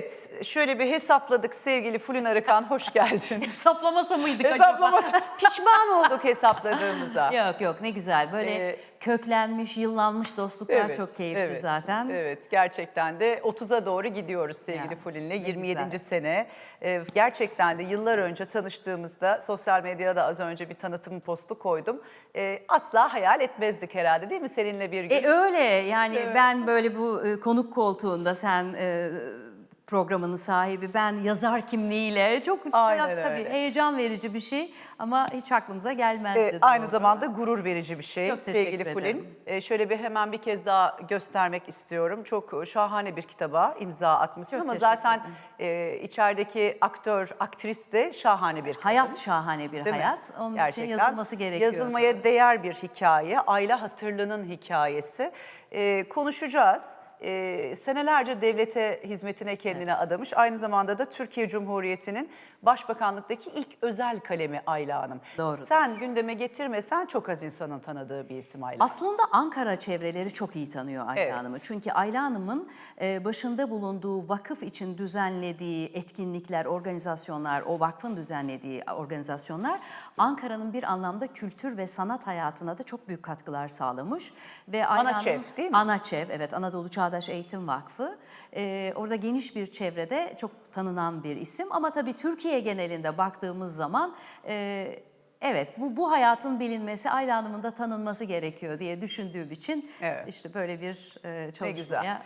Evet, şöyle bir hesapladık sevgili Fulin Arıkan, hoş geldin. Hesaplamasa mıydık acaba? Hesaplaması, pişman olduk hesapladığımıza. Yok yok ne güzel böyle Ee, köklenmiş, yıllanmış dostluklar çok keyifli evet, zaten. Evet, gerçekten de 30'a doğru gidiyoruz sevgili Ya, Fulin'le. ne 27. güzel. sene. Ee, gerçekten de yıllar önce tanıştığımızda sosyal medyada az önce bir tanıtım postu koydum. Ee, asla hayal etmezdik herhalde değil mi seninle bir gün? E öyle yani Evet. ben böyle bu e, konuk koltuğunda sen e, programının sahibi ben yazar kimliğiyle çok Aynen tabii öyle. heyecan verici bir şey ama hiç aklımıza gelmezdi. Ee, aynı zamanda gurur verici bir şey Çok sevgili. Fulin. Ee, şöyle bir hemen bir kez daha göstermek istiyorum. Çok şahane bir kitaba imza atmışsın Çok ama zaten e, içerideki aktör, aktris de şahane bir kadın. hayat şahane bir Değil mi? hayat. Onun Gerçekten için yazılması gerekiyor. Yazılmaya değer bir hikaye. Ayla Hatırlı'nın hikayesi. Ee, konuşacağız. Ee, senelerce devlete hizmetine kendine adamış. Aynı zamanda da Türkiye Cumhuriyeti'nin başbakanlıktaki ilk özel kalemi Ayla Hanım. Doğrudur. Sen gündeme getirmesen çok az insanın tanıdığı bir isim Ayla. Aslında Ankara çevreleri çok iyi tanıyor Ayla Evet. Hanım'ı. Çünkü Ayla Hanım'ın e, başında bulunduğu vakıf için düzenlediği etkinlikler, organizasyonlar, o vakfın düzenlediği organizasyonlar Ankara'nın bir anlamda kültür ve sanat hayatına da çok büyük katkılar sağlamış. Ve Ayla ANAÇEV, Hanım- değil mi? ANAÇEV, evet Anadolu Çağdaş Eğitim Vakfı. E, orada geniş bir çevrede çok tanınan bir isim. Ama tabii Türkiye genelinde baktığımız zaman... e, Evet, bu, bu hayatın bilinmesi, Ayla Hanım'ın da tanınması gerekiyor diye düşündüğüm için Evet. işte böyle bir e, Ne çalışmaya güzel.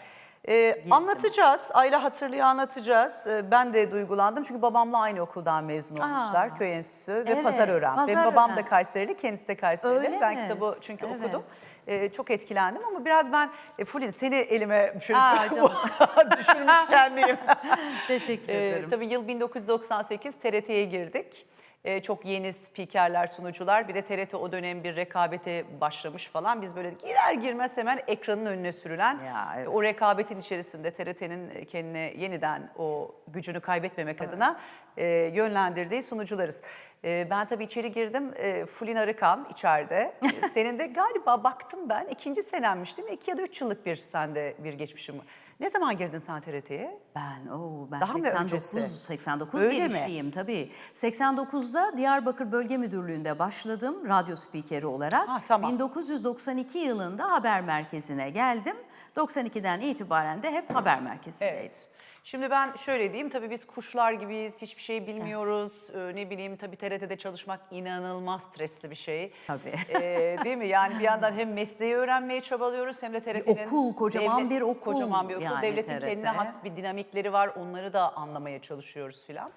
Ee, anlatacağız, Ayla Hatırlı'yı anlatacağız. Ee, ben de duygulandım çünkü babamla aynı okuldan mezun olmuşlar. Aa. Köy Enstitüsü ve Evet, Pazarören. Benim Pazarören. babam da Kayserili, kendisi de Kayserili. Öyle ben mi? kitabı çünkü Evet. okudum. Ee, çok etkilendim ama biraz ben e, Fulin seni elime şöyle Aa, canım. düşürmüş kendiyim. Teşekkür Ee, ederim. tabii yıl 1998 TRT'ye girdik. Ee, çok yeni spikerler, sunucular. Bir de TRT o dönem bir rekabete başlamış falan. Biz böyle girer girmez hemen ekranın önüne sürülen Ya, evet. o rekabetin içerisinde TRT'nin kendine yeniden o gücünü kaybetmemek adına e, yönlendirdiği sunucularız. E, ben tabii içeri girdim. E, Fulin Arıkan içeride. E, Senin de galiba baktım ben ikinci senenmiş değil mi? İki ya da üç yıllık bir sende bir geçmişim var. Ne zaman girdin sen TRT'ye? Ben, o ben Daha mı 89, öncesi? 89 Öyle mi? girişliyim tabii. 89'da Diyarbakır Bölge Müdürlüğü'nde başladım radyo spikeri olarak. Ha, tamam. 1992 yılında haber merkezine geldim. 92'den itibaren de hep haber merkezindeydim. Evet. Şimdi ben şöyle diyeyim tabii biz kuşlar gibiyiz, hiçbir şey bilmiyoruz. Ee, ne bileyim tabii TRT'de çalışmak inanılmaz stresli bir şey. Tabii. Ee, değil mi? Yani bir yandan hem mesleği öğrenmeye çabalıyoruz hem de TRT'nin... okul, kocaman bir okul Kocaman bir okul. yani Devletin TRT. kendine has bir dinamikleri var. Onları da anlamaya çalışıyoruz filan.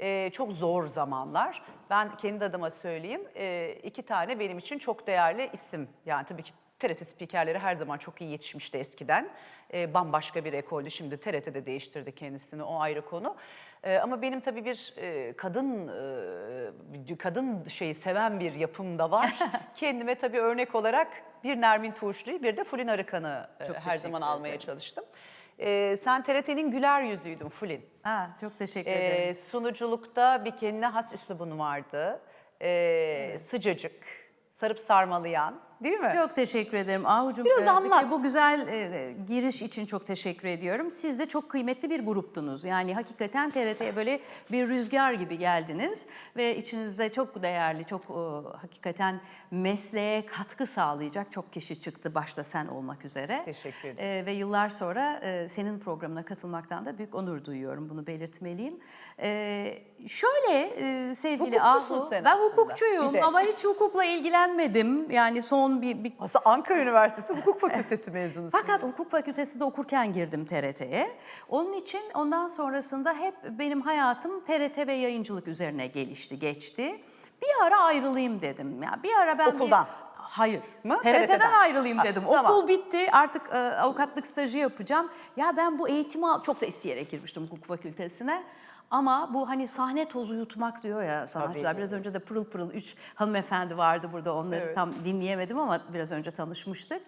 Ee, çok zor zamanlar. Ben kendi adıma söyleyeyim. Ee, iki tane benim için çok değerli isim. Yani tabii ki TRT spikerleri her zaman çok iyi yetişmişti eskiden. Ee, bambaşka bir ekoldü. Şimdi TRT'de değiştirdi kendisini o ayrı konu. Ee, ama benim tabii bir e, kadın e, kadın şeyi seven bir yapım da var. Kendime tabii örnek olarak bir Nermin Tuğuşlu'yu bir de Fulin Arıkan'ı e, her zaman almaya ederim. çalıştım. Ee, sen TRT'nin güler yüzüydün Fulin. Ha, çok teşekkür ederim. sunuculukta bir kendine has üslubun vardı. Ee, Sıcacık, sarıp sarmalayan değil mi? Çok teşekkür ederim Ahucum. Biraz e, bir anlat. Bu güzel e, giriş için çok teşekkür ediyorum. Siz de çok kıymetli bir gruptunuz. Yani hakikaten TRT'ye böyle bir rüzgar gibi geldiniz ve içinizde çok değerli, çok e, hakikaten mesleğe katkı sağlayacak çok kişi çıktı başta sen olmak üzere. Teşekkür ederim. E, ve yıllar sonra e, senin programına katılmaktan da büyük onur duyuyorum. Bunu belirtmeliyim. E, şöyle e, sevgili Hukukçusun Ahu, sen ben aslında, hukukçuyum bir de. ama hiç hukukla ilgilenmedim. Yani son bir, bir Aslında Ankara Üniversitesi Hukuk Fakültesi mezunusun. fakat hukuk fakültesinde okurken girdim TRT'ye. Onun için ondan sonrasında hep benim hayatım TRT ve yayıncılık üzerine gelişti, geçti. Bir ara ayrılayım dedim. Ya bir ara ben bir- Okuldan. Hayır. Mı? TRT'den, TRT'den. ayrılayım Ha, dedim. tamam. Okul bitti. Artık e, avukatlık stajı yapacağım. Ya ben bu eğitimi çok da isteyerek girmiştim hukuk fakültesine. Ama bu hani sahne tozu yutmak diyor ya sanatçılar. Tabii. Biraz önce de pırıl pırıl üç hanımefendi vardı burada. Onları Evet. tam dinleyemedim ama biraz önce tanışmıştık.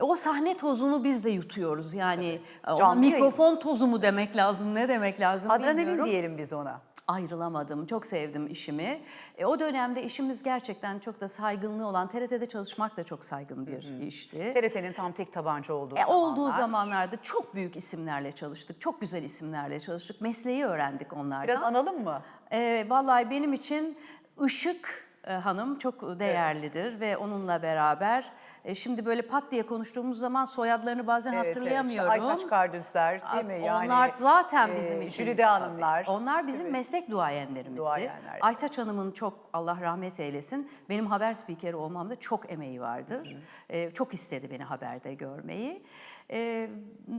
O sahne tozunu biz de yutuyoruz. Yani ona Canlı yayın. mikrofon tozu mu demek lazım, ne demek lazım Adrenalin bilmiyorum. diyelim biz ona. Ayrılamadım. Çok sevdim işimi. E, o dönemde işimiz gerçekten çok da saygınlığı olan TRT'de çalışmak da çok saygın bir işti. TRT'nin tam tek tabanca olduğu E, zamanlar. olduğu zamanlarda çok büyük isimlerle çalıştık. Çok güzel isimlerle çalıştık. Mesleği öğrendik onlardan. Biraz analım mı? E, vallahi benim için Işık Hanım çok değerlidir ve onunla beraber e, şimdi böyle pat diye konuştuğumuz zaman soyadlarını bazen Evet, evet. hatırlayamıyorum. Aytaç Kardüzler değil mi? Yani, Onlar zaten e, bizim için. Jülide Hanımlar. Tabii. Onlar bizim Evet. meslek duayenlerimizdi. Duayenler. Aytaç Hanım'ın çok Allah rahmet eylesin benim haber spikeri olmamda çok emeği vardır. Ee, çok istedi beni haberde görmeyi. Ee,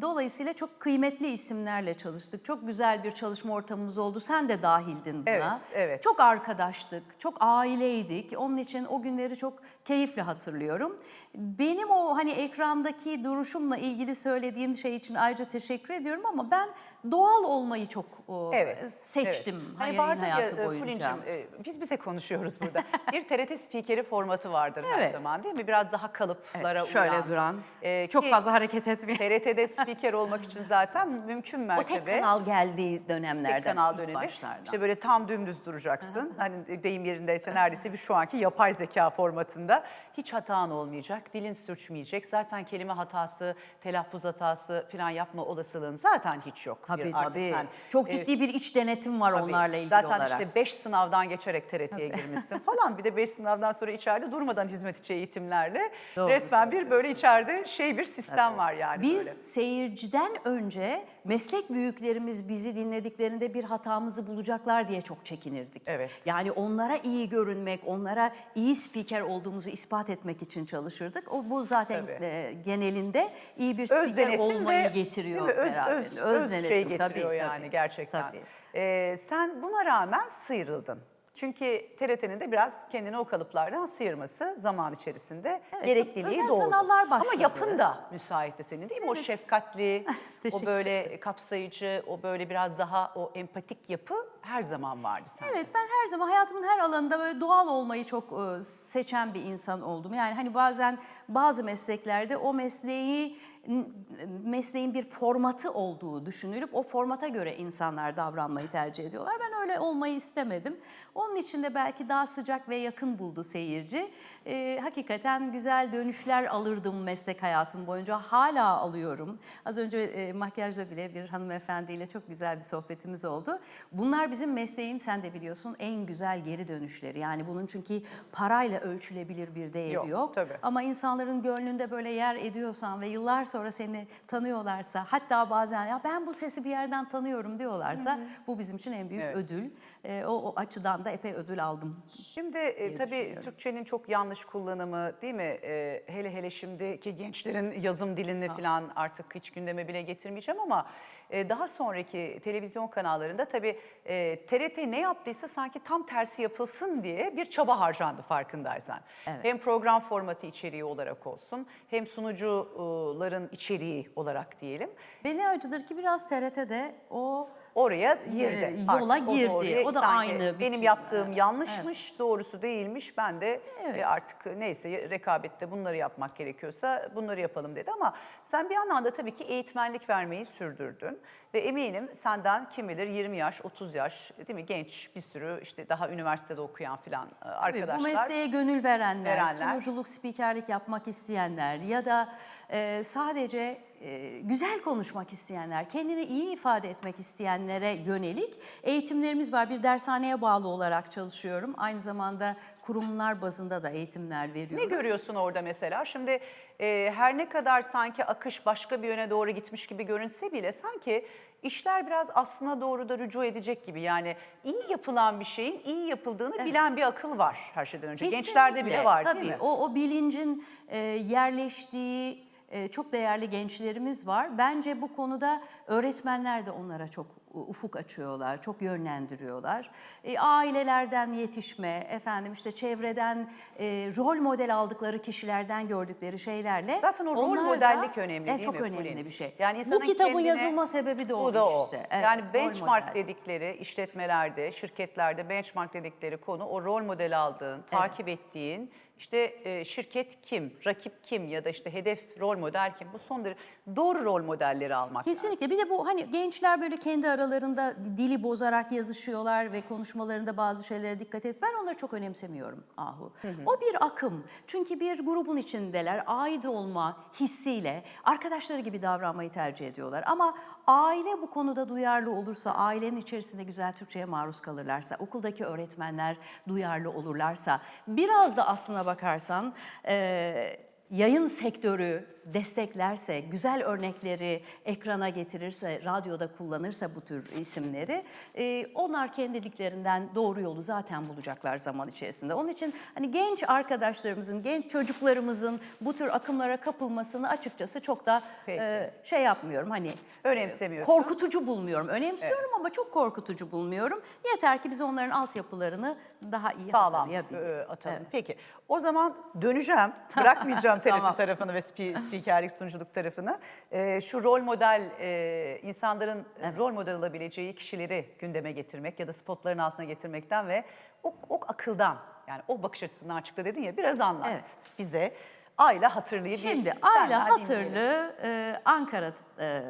dolayısıyla çok kıymetli isimlerle çalıştık. Çok güzel bir çalışma ortamımız oldu. Sen de dahildin buna. Evet, evet. Çok arkadaştık, çok aileydik. Onun için o günleri çok keyifle hatırlıyorum. Benim o hani ekrandaki duruşumla ilgili söylediğin şey için ayrıca teşekkür ediyorum ama ben doğal olmayı çok o, Evet. seçtim evet. Hani yayın vardır ya hayatı e, boyunca. Fulin'cim, e, biz bize konuşuyoruz burada. bir TRT spikeri formatı vardır her Evet. zaman değil mi? Biraz daha kalıplara Evet, şöyle uyan. duran, E, çok ki fazla hareket etmeyen. TRT'de spiker olmak için zaten mümkün O mertebe. tek kanal geldiği dönemlerden, Tek kanal dönemi. başlardan. İşte böyle tam dümdüz duracaksın. hani deyim yerindeyse neredeyse bir şu anki yapay zeka formatında. Hiç hatan olmayacak, dilin sürçmeyecek. Zaten kelime hatası, telaffuz hatası falan yapma olasılığın zaten hiç yok. Tabii Bir artık tabii. sen, çok e, ciddi bir iç denetim var Tabii. onlarla ilgili Zaten olarak. işte 5 sınavdan geçerek TRT'ye girmişsin falan. Bir de 5 sınavdan sonra içeride durmadan hizmet içi eğitimlerle Doğru resmen bir böyle içeride şey bir sistem var yani Biz böyle. seyirciden önce meslek büyüklerimiz bizi dinlediklerinde bir hatamızı bulacaklar diye çok çekinirdik. Evet. Yani onlara iyi görünmek, onlara iyi spiker olduğumuzu ispat etmek için çalışırdık. O bu zaten Tabii. e, genelinde iyi bir Öz spiker denetim olmayı ve getiriyor değil mi? öz, beraberinde. öz, öz, şey denetim, getiriyor tabii, yani tabii. gerçekten. Tabii. Ee, sen buna rağmen sıyrıldın. Çünkü TRT'nin de biraz kendini o kalıplardan sıyırması zaman içerisinde Evet, gerekliliği doğdu. kanallar Ama yapın da müsaitti senin değil mi? O şefkatli, o böyle kapsayıcı, o böyle biraz daha o empatik yapı her zaman vardı sende. Evet ben her zaman hayatımın her alanında böyle doğal olmayı çok e, seçen bir insan oldum. Yani hani bazen bazı mesleklerde o mesleği mesleğin bir formatı olduğu düşünülüp o formata göre insanlar davranmayı tercih ediyorlar. Ben öyle olmayı istemedim. Onun için de belki daha sıcak ve yakın buldu seyirci. E, hakikaten güzel dönüşler alırdım meslek hayatım boyunca. Hala alıyorum. Az önce e, makyajda bile bir hanımefendiyle çok güzel bir sohbetimiz oldu. Bunlar bizim mesleğin sen de biliyorsun en güzel geri dönüşleri. Yani bunun çünkü parayla ölçülebilir bir değeri Yok, yok. tabii. Ama insanların gönlünde böyle yer ediyorsan ve yıllar sonra seni tanıyorlarsa hatta bazen ya ben bu sesi bir yerden tanıyorum diyorlarsa bu bizim için en büyük Evet. ödül. E, o, o açıdan da epey ödül aldım. Şimdi e, tabii. Türkçenin çok yanlış kullanımı değil mi? E, hele hele şimdiki gençlerin yazım dilini falan artık hiç gündeme bile getirmeyeceğim ama e, daha sonraki televizyon kanallarında tabii e, TRT ne yaptıysa sanki tam tersi yapılsın diye bir çaba harcandı farkındaysan. Evet. Hem program formatı içeriği olarak olsun hem sunucuların içeriği olarak diyelim. Beni acıdır ki biraz TRT'de o Oraya girdi. Ee, yola Artık girdi. doğruya O da sanki aynı Benim yaptığım yanlışmış, doğrusu değilmiş. Ben de Evet. e, artık neyse rekabette bunları yapmak gerekiyorsa bunları yapalım dedi. Ama sen bir yandan da tabii ki eğitmenlik vermeyi sürdürdün. Ve eminim senden kim bilir 20 yaş, 30 yaş değil mi genç bir sürü işte daha üniversitede okuyan filan e, Tabii, arkadaşlar. Bu mesleğe gönül verenler, Verenler. sunuculuk, spikerlik yapmak isteyenler ya da e, sadece e, güzel konuşmak isteyenler, kendini iyi ifade etmek isteyenlere yönelik eğitimlerimiz var. Bir dershaneye bağlı olarak çalışıyorum. Aynı zamanda kurumlar bazında da eğitimler Ne veriyoruz. görüyorsun orada mesela? Şimdi e, her ne kadar sanki akış başka bir yöne doğru gitmiş gibi görünse bile sanki işler biraz aslına doğru da rücu edecek gibi. Yani iyi yapılan bir şeyin iyi yapıldığını bilen bir akıl var her şeyden önce. Gençlerde bile Kesinlikle, var tabii. değil mi? O, o bilincin e, yerleştiği e, çok değerli gençlerimiz var. Bence bu konuda öğretmenler de onlara çok ufuk açıyorlar, çok yönlendiriyorlar. E, ailelerden yetişme, efendim işte çevreden e, rol model aldıkları kişilerden gördükleri şeylerle. Zaten o rol onlar da- modellik önemli E, değil çok mi önemli Fulin? bir şey. Yani bu kitabın kendine- yazılma sebebi de o Bu da o. işte. Evet, yani benchmark dedikleri işletmelerde, şirketlerde benchmark dedikleri konu o rol model aldığın, takip ettiğin işte e, şirket kim, rakip kim ya da işte hedef rol model kim bu son derece doğru rol modelleri almak lazım. Kesinlikle. Bir de bu hani gençler böyle kendi aralarında dili bozarak yazışıyorlar ve konuşmalarında bazı şeylere dikkat et. Ben onları çok önemsemiyorum Ahu. O bir akım. Çünkü bir grubun içindeler. Ait olma hissiyle arkadaşları gibi davranmayı tercih ediyorlar. Ama aile bu konuda duyarlı olursa, ailenin içerisinde güzel Türkçe'ye maruz kalırlarsa, okuldaki öğretmenler duyarlı olurlarsa, biraz da aslına bakarsan eee, yayın sektörü desteklerse, güzel örnekleri ekrana getirirse, radyoda kullanırsa bu tür isimleri, e, onlar kendiliklerinden doğru yolu zaten bulacaklar zaman içerisinde. Onun için hani genç arkadaşlarımızın, genç çocuklarımızın bu tür akımlara kapılmasını açıkçası çok da Peki. e, şey yapmıyorum. Hani Önemsemiyorsun. korkutucu bulmuyorum. Önemsiyorum ama çok korkutucu bulmuyorum. Yeter ki biz onların altyapılarını daha iyi sağlam hazırlayabiliriz. e, atalım. Evet. Peki o zaman döneceğim. Bırakmayacağım TRT Tamam. tarafını ve spi- spikerlik sunuculuk tarafını. E, şu rol model e, insanların rol model olabileceği kişileri gündeme getirmek ya da spotların altına getirmekten ve o, o akıldan yani o bakış açısından açıkla dedin ya biraz anlat Evet. bize. Ayla Hatırlı'yı Şimdi Ayla. Hatırlı e, Ankara e,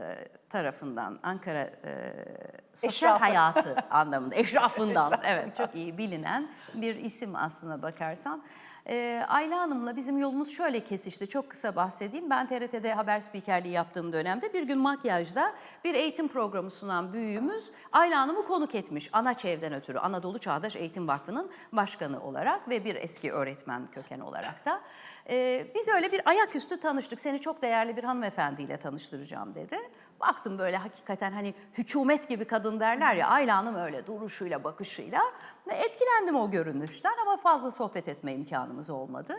tarafından, Ankara e, sosyal Eşrafı. hayatı anlamında, eşrafından evet çok iyi bilinen bir isim aslına bakarsan. E, Ayla Hanım'la bizim yolumuz şöyle kesişti. Çok kısa bahsedeyim. Ben TRT'de haber spikerliği yaptığım dönemde bir gün makyajda bir eğitim programı sunan büyüğümüz Ayla Hanım'ı konuk etmiş. Anaçev'den ötürü Anadolu Çağdaş Eğitim Vakfı'nın başkanı olarak ve bir eski öğretmen köken olarak da. Ee, biz öyle bir ayaküstü tanıştık. Seni çok değerli bir hanımefendiyle tanıştıracağım dedi. Baktım böyle hakikaten hani hükümet gibi kadın derler ya Ayla Hanım öyle duruşuyla bakışıyla. Etkilendim o görünüşten ama fazla sohbet etme imkanımız olmadı.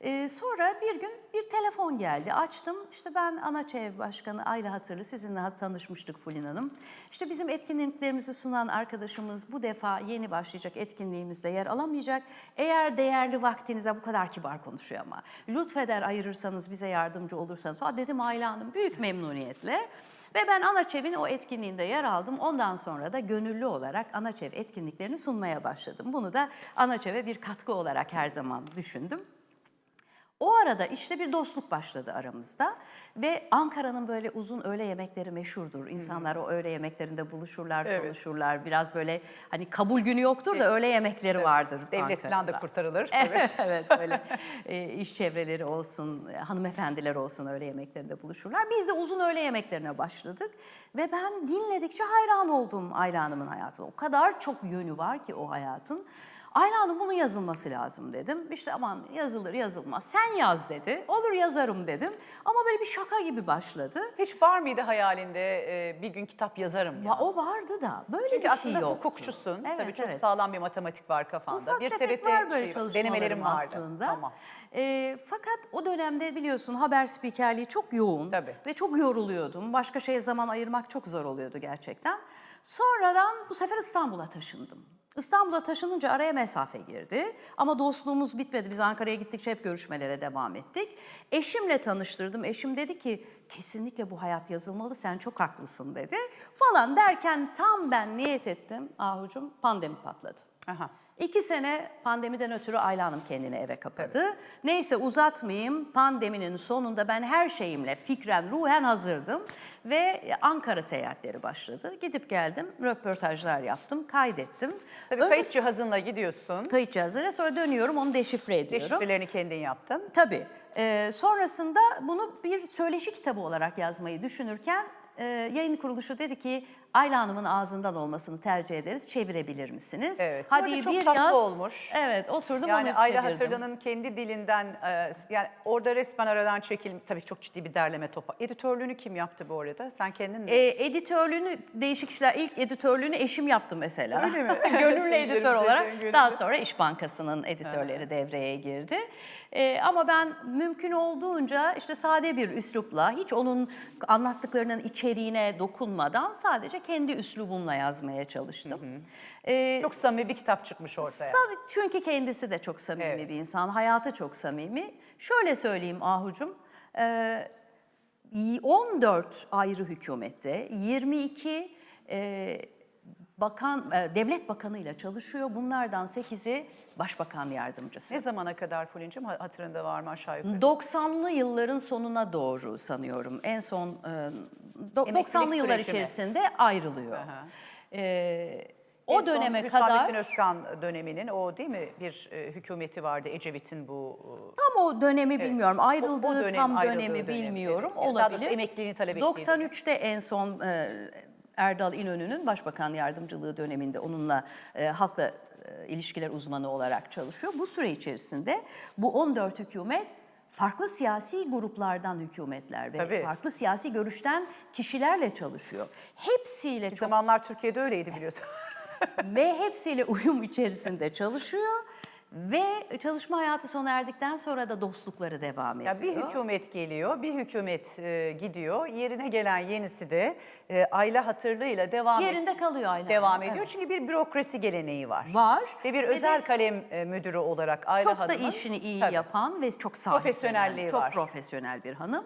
Ee, sonra bir gün bir telefon geldi. Açtım işte ben Anaçev Başkanı Ayla Hatırlı sizinle tanışmıştık Fulin Hanım. İşte bizim etkinliklerimizi sunan arkadaşımız bu defa yeni başlayacak etkinliğimizde yer alamayacak. Eğer değerli vaktinize bu kadar kibar konuşuyor ama lütfeder ayırırsanız bize yardımcı olursanız. Ha dedim Ayla Hanım büyük memnuniyetle. Ve ben Anaçev'in o etkinliğinde yer aldım. Ondan sonra da gönüllü olarak Anaçev etkinliklerini sunmaya başladım. Bunu da Anaçev'e bir katkı olarak her zaman düşündüm. O arada işte bir dostluk başladı aramızda ve Ankara'nın böyle uzun öğle yemekleri meşhurdur. İnsanlar o öğle yemeklerinde buluşurlar, Evet. konuşurlar. Biraz böyle hani kabul günü yoktur da öğle yemekleri vardır Devlet falan da kurtarılır. evet böyle e, iş çevreleri olsun, e, hanımefendiler olsun öğle yemeklerinde buluşurlar. Biz de uzun öğle yemeklerine başladık ve ben dinledikçe hayran oldum Ayla Hanım'ın hayatına. O kadar çok yönü var ki o hayatın. Ayla Hanım bunun yazılması lazım dedim. İşte aman yazılır yazılmaz. Sen yaz dedi. Olur yazarım dedim. Ama böyle bir şaka gibi başladı. Hiç var mıydı hayalinde e, bir gün kitap yazarım ya? Ya o vardı da böyle Çünkü bir şey aslında yok. hukukçusun. Evet, Tabii çok evet. sağlam bir matematik var kafanda. Ufak bir tefek var böyle şey, denemelerim vardı. aslında. Tamam. Ee, fakat o dönemde biliyorsun haber spikerliği çok yoğun Tabii. ve çok yoruluyordum. Başka şeye zaman ayırmak çok zor oluyordu gerçekten. Sonradan bu sefer İstanbul'a taşındım. İstanbul'a taşınınca araya mesafe girdi. Ama dostluğumuz bitmedi. Biz Ankara'ya gittikçe hep görüşmelere devam ettik. Eşimle tanıştırdım. Eşim dedi ki kesinlikle bu hayat yazılmalı sen çok haklısın dedi. Falan derken tam ben niyet ettim Ahucum pandemi patladı. Aha. İki sene pandemiden ötürü Ayla Hanım kendini eve kapadı. Neyse uzatmayayım. Pandeminin sonunda ben her şeyimle fikren, ruhen hazırdım. Ve Ankara seyahatleri başladı. Gidip geldim, röportajlar yaptım, kaydettim. Tabii Önce kayıt cihazınla gidiyorsun. kayıt cihazıyla sonra dönüyorum, onu deşifre ediyorum. Deşifrelerini kendin yaptın. Tabii. Ee, sonrasında bunu bir söyleşi kitabı olarak yazmayı düşünürken e, yayın kuruluşu dedi ki Ayla Hanım'ın ağzından olmasını tercih ederiz. Çevirebilir misiniz? Evet. Bu arada çok bir tatlı yaz. olmuş. Evet oturdum Yani onu Ayla çevirdim. Hatırlı'nın kendi dilinden e, yani orada resmen aradan çekilmiş tabii çok ciddi bir derleme topa. Editörlüğünü kim yaptı bu arada? Sen kendin mi? Ee, editörlüğünü değişik işler ilk editörlüğünü eşim yaptı mesela. Öyle mi? Gönüllü editör olarak. gönüllü. Daha sonra İş Bankası'nın editörleri devreye girdi. Ee, ama ben mümkün olduğunca işte sade bir üslupla hiç onun anlattıklarının içeriğine dokunmadan sadece kendi üslubumla yazmaya çalıştım. Ee, Çok samimi bir kitap çıkmış ortaya. Çünkü kendisi de çok samimi Evet. bir insan, hayatı çok samimi. Şöyle söyleyeyim Ahucum, e, 14 ayrı hükümette, 22 e, bakan e, devlet bakanıyla çalışıyor. Bunlardan 8'i başbakan yardımcısı. Ne zamana kadar Fulin'cim Ha- hatırında var mı aşağı yukarı? 90'lı yılların sonuna doğru sanıyorum. En son e, 90'lı yıllar süreci mi? içerisinde ayrılıyor. Aha. E, o En son döneme Hüsamettin kadar Özkan döneminin o değil mi bir e, hükümeti vardı Ecevit'in bu e, tam o dönemi bilmiyorum. Ayrıldığı O- o dönem, tam ayrıldığı dönemi dönem, bilmiyorum. evet. Yani daha Olabilir. emekliliğini talep ettiği 93'te en son e, Erdal İnönü'nün başbakan yardımcılığı döneminde onunla e, halkla e, ilişkiler uzmanı olarak çalışıyor. Bu süre içerisinde bu 14 hükümet farklı siyasi gruplardan hükümetler ve Tabii. farklı siyasi görüşten kişilerle çalışıyor. Hepsiyle bir çok zamanlar Türkiye'de öyleydi biliyorsun. ve hepsiyle uyum içerisinde çalışıyor ve çalışma hayatı sona erdikten sonra da dostlukları devam ediyor. Ya bir hükümet geliyor, bir hükümet e, gidiyor. Yerine gelen yenisi de e, Ayla hatırlığıyla devam Yerinde et- kalıyor Ayla Devam Hanım, ediyor. evet. Çünkü bir bürokrasi geleneği var. Var. Ve bir Ve özel de- kalem e, müdürü olarak Ayla çok da Hanım'ın işini iyi Tabii. yapan ve çok sahiplenen, Profesyonelliği çok var. profesyonel bir hanım.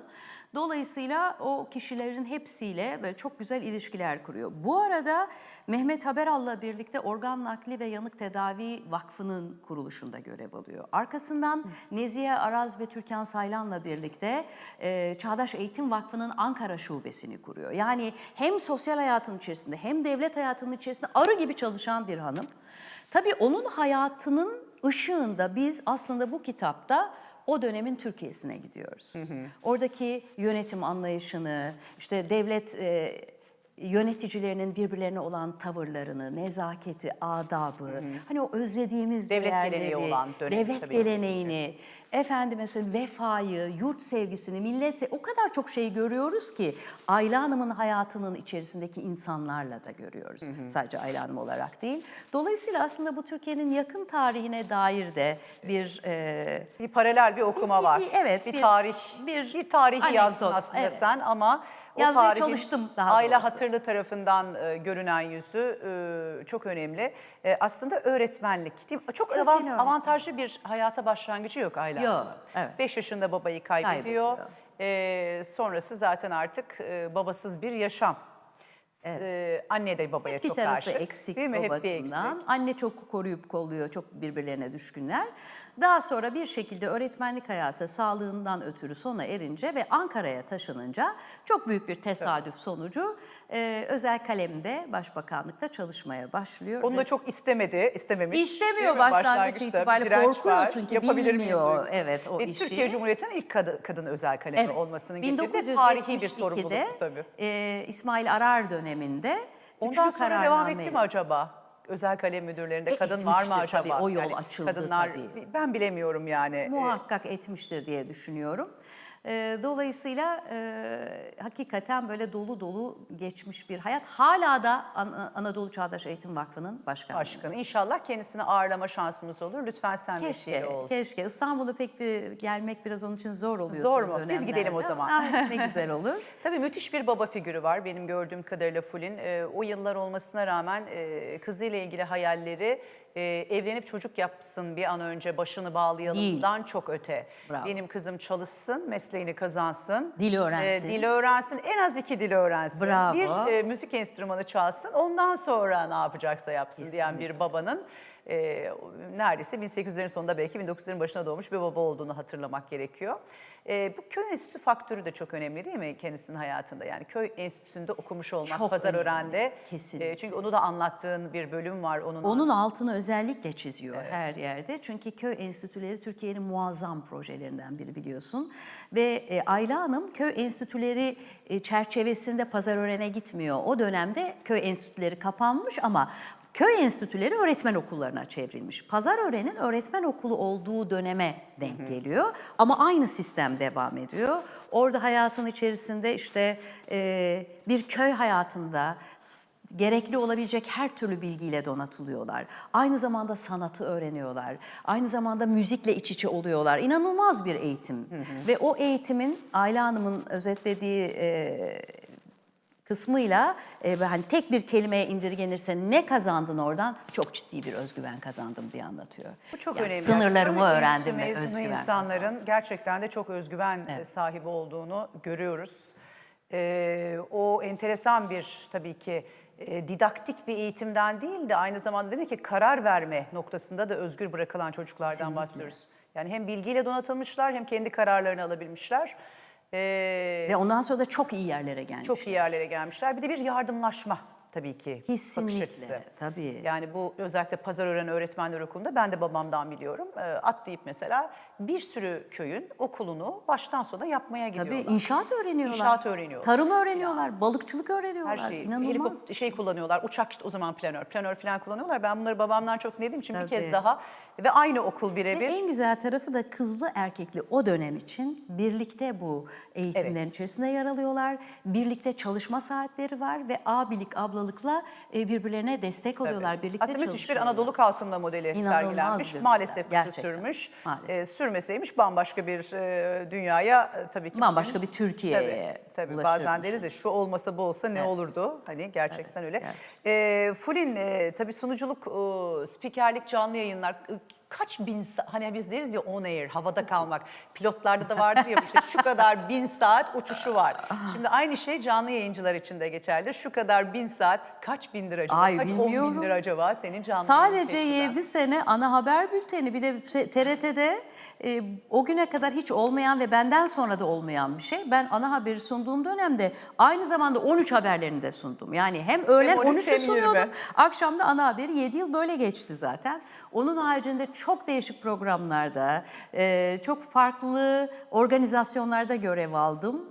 Dolayısıyla o kişilerin hepsiyle böyle çok güzel ilişkiler kuruyor. Bu arada Mehmet Haberal'la birlikte Organ Nakli ve Yanık Tedavi Vakfı'nın kuruluşunda görev alıyor. Arkasından Nezihe Araz ve Türkan Saylan'la birlikte e, Çağdaş Eğitim Vakfı'nın Ankara şubesini kuruyor. Yani hem sosyal hayatın içerisinde hem devlet hayatının içerisinde arı gibi çalışan bir hanım. Tabii onun hayatının ışığında biz aslında bu kitapta o dönemin Türkiye'sine gidiyoruz. Oradaki yönetim anlayışını, işte devlet e, yöneticilerinin birbirlerine olan tavırlarını, nezaketi, adabı, hani o özlediğimiz Devlet değerleri, geleneği olan dönem devlet geleneğini, efendime söyleyeyim vefayı, yurt sevgisini, millet se- o kadar çok şey görüyoruz ki Ayla Hanım'ın hayatının içerisindeki insanlarla da görüyoruz. Sadece Ayla Hanım olarak değil. Dolayısıyla aslında bu Türkiye'nin yakın tarihine dair de bir e, Bir paralel bir okuma Bir- var. bir- evet, bir, bir- tarih. bir Bir, tarihi anekdot, yazdın aslında evet. sen ama Yazmaya tarihin çalıştım daha Ayla doğrusu. Hatırlı tarafından e, görünen yüzü e, çok önemli. E, aslında öğretmenlik değil mi? Çok Köken avan- öğretmen. avantajlı bir hayata başlangıcı yok Ayla Yok, Hanım'ın. evet. 5 yaşında babayı kaybediyor. Kaybediyor. E, sonrası zaten artık e, babasız bir yaşam. E, anne de babaya bir çok tarafı karşı. eksik değil mi? Hep bir eksik. Anne çok koruyup kolluyor, çok birbirlerine düşkünler. Daha sonra bir şekilde öğretmenlik hayatı sağlığından ötürü sona erince ve Ankara'ya taşınınca çok büyük bir tesadüf sonucu e, özel kalemde başbakanlıkta çalışmaya başlıyor. Onu ve- da çok istemedi, istememiş. İstemiyor başlangıç itibariyle, korkuyor var. çünkü Yapabilir bilmiyor, evet, o Ve işi. Türkiye Cumhuriyeti'nin ilk kadın, kadın özel kalemi Evet, olmasının getirdiği tarihi bir sorumluluk tabii. e, İsmail Arar döneminde Ondan sonra devam etti mi acaba? Özel kalem müdürlerinde E, kadın var mı acaba? tabii, o yol açıldı Kadınlar, tabii. ben bilemiyorum yani. E, muhakkak etmiştir diye düşünüyorum. Ee, dolayısıyla e, hakikaten böyle dolu dolu geçmiş bir hayat. Hala da An- Anadolu Çağdaş Eğitim Vakfı'nın başkanı. Başkanı. İnşallah kendisini ağırlama şansımız olur. Lütfen sen Keşke, vesile ol. keşke. İstanbul'a pek bir gelmek biraz onun için zor oluyor. Zor son mu? Biz dönemlerde. gidelim o zaman. Ah, ne güzel olur. Tabii müthiş bir baba figürü var benim gördüğüm kadarıyla Fulin. Ee, o yıllar olmasına rağmen e, kızıyla ilgili hayalleri e, evlenip çocuk yapsın bir an önce başını bağlayalımdan çok öte. Bravo. Benim kızım çalışsın, mesleğini kazansın. Dil öğrensin. E, dil öğrensin, en az iki dil öğrensin. Bravo. Bir e, müzik enstrümanı çalsın, ondan sonra ne yapacaksa yapsın diyen bir babanın e, neredeyse 1800'lerin sonunda belki 1900'lerin başına doğmuş bir baba olduğunu hatırlamak gerekiyor. E, bu köy enstitüsü faktörü de çok önemli değil mi kendisinin hayatında? Yani köy enstitüsünde okumuş olmak Çok Pazarören'de. kesinlikle. E, çünkü onu da anlattığın bir bölüm var onun. Onun altını özellikle çiziyor her yerde. Çünkü köy enstitüleri Türkiye'nin muazzam projelerinden biri biliyorsun. Ve e, Ayla Hanım köy enstitüleri e, çerçevesinde Pazarören'e gitmiyor. O dönemde köy enstitüleri kapanmış ama köy enstitüleri öğretmen okullarına çevrilmiş. Pazarören'in öğretmen okulu olduğu döneme denk geliyor. Ama aynı sistem devam ediyor. Orada hayatın içerisinde işte e, bir köy hayatında gerekli olabilecek her türlü bilgiyle donatılıyorlar. Aynı zamanda sanatı öğreniyorlar. Aynı zamanda müzikle iç içe oluyorlar. İnanılmaz bir eğitim. Ve o eğitimin Ayla Hanım'ın özetlediği e, kısmıyla e, hani tek bir kelimeye indirgenirse ne kazandın oradan? Çok ciddi bir özgüven kazandım diye anlatıyor. Bu çok Yani önemli. Sınırlarımı Köy öğrendim ve özgüven insanların gerçekten de çok özgüven e, sahibi olduğunu görüyoruz. Ee, o enteresan bir tabii ki e, didaktik bir eğitimden değil de aynı zamanda demek ki karar verme noktasında da özgür bırakılan çocuklardan Kesinlikle. bahsediyoruz. Yani hem bilgiyle donatılmışlar hem kendi kararlarını alabilmişler. Ee, Ve ondan sonra da çok iyi yerlere gelmiş. çok iyi yerlere gelmişler. Bir de bir yardımlaşma tabii ki bakış Kesinlikle, açısı. tabii. Yani bu özellikle Pazarören Öğretmenler Okulu'nda ben de babamdan biliyorum. Ee, atlayıp mesela bir sürü köyün okulunu baştan sona yapmaya gidiyorlar. Tabii inşaat öğreniyorlar. İnşaat öğreniyorlar. Tarım öğreniyorlar, balıkçılık öğreniyorlar. Her şeyi, İnanılmaz. helikopter şey kullanıyorlar, uçak işte o zaman planör, planör falan kullanıyorlar. Ben bunları babamdan çok dinlediğim için bir kez daha ve aynı okul birebir. en güzel tarafı da kızlı erkekli o dönem için birlikte bu eğitimlerin Evet. içerisinde yer alıyorlar. Birlikte çalışma saatleri var ve abilik ablalıkla e, birbirlerine destek oluyorlar. Birlikte Aslında müthiş bir. Anadolu kalkınma modeli İnanılmaz sergilenmiş. Maalesef kısa sürmüş. Maalesef. Ee, sürmeseymiş bambaşka bir e, dünyaya e, tabii ki. Bambaşka bugün- bir Türkiye'ye Tabii, tabii bazen deriz ya şu olmasa bu olsa ne Evet. olurdu? Hani gerçekten Evet, öyle. Ee, Fulin e, tabii sunuculuk, e, spikerlik, canlı yayınlar e, kaç bin hani biz deriz ya on air havada kalmak. Pilotlarda da vardır ya işte şu kadar bin saat uçuşu var. Şimdi aynı şey canlı yayıncılar için de geçerli. Şu kadar bin saat kaç bindir acaba? Ay, kaç on bilmiyorum. bindir acaba senin canlı Sadece? 7 sene ana haber bülteni bir de TRT'de e, o güne kadar hiç olmayan ve benden sonra da olmayan bir şey. Ben ana haberi sunduğum dönemde aynı zamanda 13 haberlerini de sundum. Yani hem öğlen Hem 13 13'ü hem 20. sunuyordum, akşam da ana haberi 7 yıl böyle geçti zaten. Onun haricinde çok değişik programlarda, e, çok farklı organizasyonlarda görev aldım.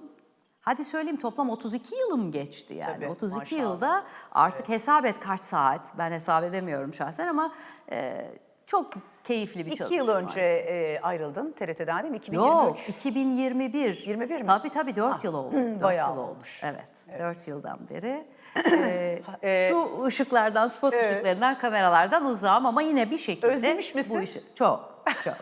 Hadi söyleyeyim toplam 32 yılım geçti yani. Tabii, 32 maşallah. yılda artık hesap et kaç saat. Ben hesap edemiyorum şahsen ama e, çok keyifli bir İki çalışma. yıl önce e, ayrıldın TRT'den değil mi? 2023. Yok 2021. 21 mi? Tabii tabii 4 yıl oldu. Dört bayağı yıl olmuş. Evet, 4 yıldan beri. E, şu ışıklardan, spot ışıklarından, kameralardan uzağım ama yine bir şekilde Özlemiş misin? bu işi çok çok.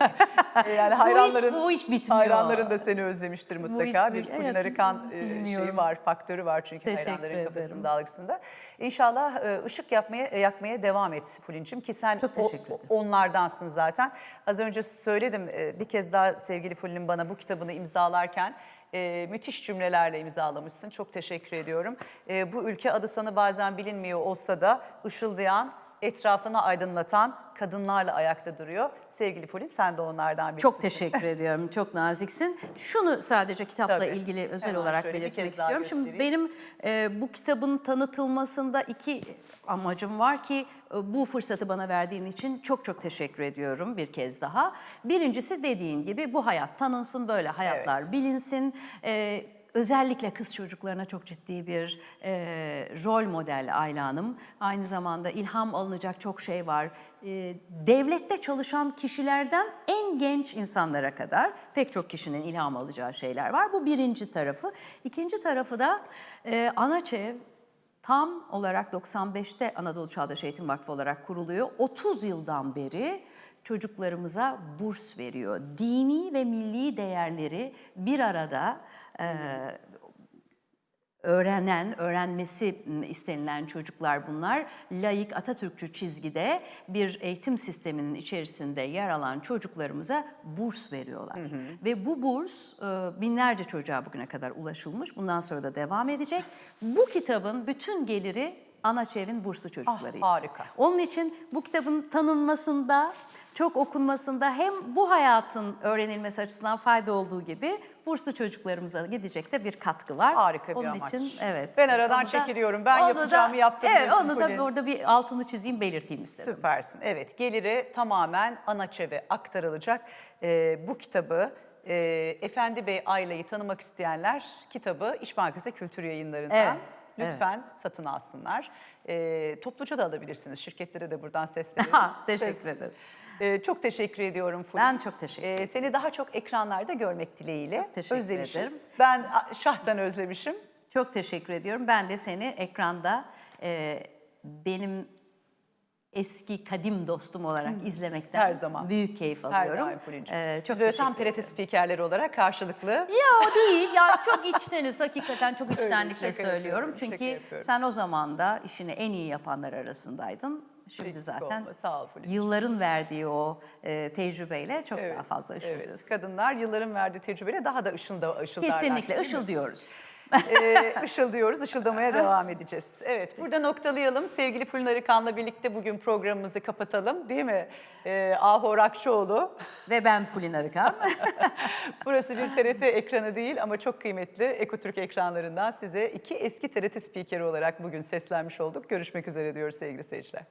Yani Bu iş- hayranların bu iş bitmiyor. Hayranların da seni özlemiştir mutlaka. bir Fulin evet, e, bilmiyorum. şeyi var, faktörü var çünkü Teşekkür hayranların ederim. kafasında algısında. İnşallah ışık yapmaya yakmaya devam et Fulin'cim ki sen Çok o- onlardansın zaten. Az önce söyledim bir kez daha sevgili Fulin'in bana bu kitabını imzalarken e, müthiş cümlelerle imzalamışsın. Çok teşekkür ediyorum. E, bu ülke adı sana bazen bilinmiyor olsa da ışıldayan, etrafını aydınlatan kadınlarla ayakta duruyor. Sevgili Fulin sen de onlardan birisin. Çok teşekkür ediyorum. Çok naziksin. Şunu sadece kitapla Tabii. ilgili özel Hemen olarak belirtmek istiyorum. Şimdi benim e, bu kitabın tanıtılmasında iki amacım var ki e, bu fırsatı bana verdiğin için çok çok teşekkür ediyorum bir kez daha. Birincisi dediğin gibi bu hayat tanınsın, böyle hayatlar Evet. bilinsin. E, Özellikle kız çocuklarına çok ciddi bir e, rol model Ayla Hanım. Aynı zamanda ilham alınacak çok şey var. E, devlette çalışan kişilerden en genç insanlara kadar pek çok kişinin ilham alacağı şeyler var. Bu birinci tarafı. İkinci tarafı da e, Anaçev tam olarak 95'te Anadolu Çağdaş Eğitim Vakfı olarak kuruluyor. 30 yıldan beri çocuklarımıza burs veriyor. Dini ve milli değerleri bir arada e, öğrenen, öğrenmesi istenilen çocuklar bunlar. Laik Atatürkçü çizgide bir eğitim sisteminin içerisinde yer alan çocuklarımıza burs veriyorlar. Ve bu burs binlerce çocuğa bugüne kadar ulaşılmış. Bundan sonra da devam edecek. Bu kitabın bütün geliri Anaçev'in burslu çocukları için. harika. Onun için bu kitabın tanınmasında, çok okunmasında hem bu hayatın öğrenilmesi açısından fayda olduğu gibi burslu çocuklarımıza gidecek de bir katkı var. Harika bir Onun amaç. için evet. Ben aradan Onu da- çekiliyorum. Ben yapacağımı yaptım Evet onu Fulin. da orada bir altını çizeyim belirteyim istedim. Süpersin. Evet geliri tamamen Anaçev'e aktarılacak. Ee, bu kitabı e, Efendi Bey Ayla'yı tanımak isteyenler kitabı İş Bankası Kültür Yayınları'ndan Evet, lütfen satın alsınlar. Ee, topluca da alabilirsiniz. Şirketlere de buradan sesleniyorum. Teşekkür ederim. Ee, çok teşekkür ediyorum Fulya. Ben çok teşekkür Ee, seni daha çok ekranlarda görmek dileğiyle. teşekkür Özlemişiz. ederim. Ben şahsen özlemişim. Çok teşekkür ediyorum. Ben de seni ekranda e, benim eski kadim dostum olarak izlemekten Her zaman. büyük keyif Her alıyorum. daim Fulin'cim. E, çok Biz böyle tam teşekkür TRT spikerleri olarak karşılıklı Ya değil ya çok içteniz hakikaten çok içtenlikle şaka söylüyorum. yapıyorum, şaka Çünkü yapıyorum. sen o zaman da işini en iyi yapanlar arasındaydın. Şimdi Eksik zaten olma, sağ ol Fulya. yılların verdiği o e, tecrübeyle çok Evet, daha fazla evet. ışıldıyorsun. Kadınlar yılların verdiği tecrübeyle daha da ışılda, ışıldarlar. Kesinlikle ışıl diyoruz. e, ışıldıyoruz, ışıldamaya devam edeceğiz. Evet, burada noktalayalım. Sevgili Fırın Arıkan'la birlikte bugün programımızı kapatalım değil mi? E, Aho Rakçıoğlu. Ve ben Fulin Arıkan. Burası bir TRT ekranı değil ama çok kıymetli Ekotürk ekranlarından size iki eski TRT spikeri olarak bugün seslenmiş olduk. Görüşmek üzere diyoruz sevgili seyirciler.